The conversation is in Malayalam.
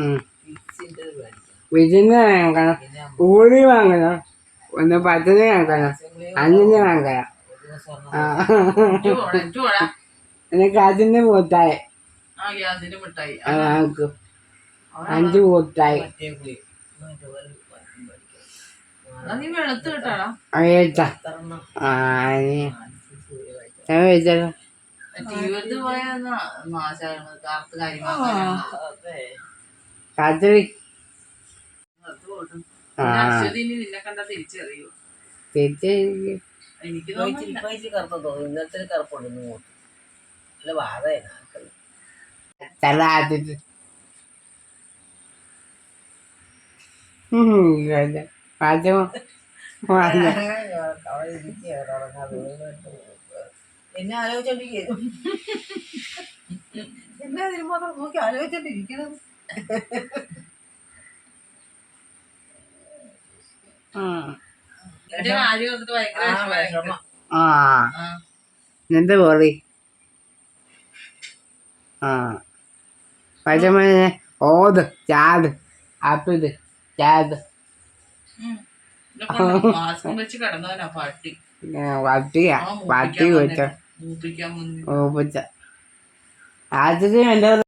ഉം. വാങ്ങിക്കണം. വിജിന് വാങ്ങണം ഒന്ന് പത്തിന് വാങ്ങിക്കണം. അഞ്ചിന് വാങ്ങിക്കണം ആ. എനിക്ക് അതിന്റെ മൂത്തായി അഞ്ച് മൂത്തായി വിളിച്ചല്ലോ ടി വി എടുത്ത് പോയ നാശാണ് കറുത്ത് കാര്യമാ തിരിച്ച് എനിക്ക് കറുത്ത തോന്നുന്നു. ഇന്നത്തെ കറുപ്പുണ്ട് അല്ല ഉറങ്ങാതെ എന്നെ ആലോചിച്ചോണ്ടിരിക്കുന്നു എന്നെ അതിന് മാത്രം നോക്കി ആലോചിച്ചോണ്ടിരിക്കണം ആ. വിഷമായി. ആ ആ. എന്താ പോറി? ആ. പച്ചമനെ ഓത് ചാട് ചാട് മാസ്കും വെച്ച് കിടന്നവനാ പട്ടി. പട്ടിയാ? ആ, പട്ടി വെച്ച ഓപ്പിച്ച ആദ്യത്തെ എന്റെ